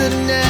The night,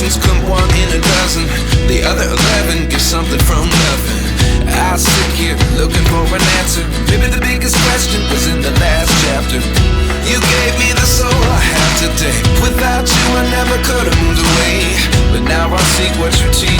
Lessons come one in a dozen. The other eleven get something from nothing. I sit here looking for an answer. Maybe the biggest question was in the last chapter. You gave me the soul I have today. Without you, I never could have moved away. But now I seek what you teach.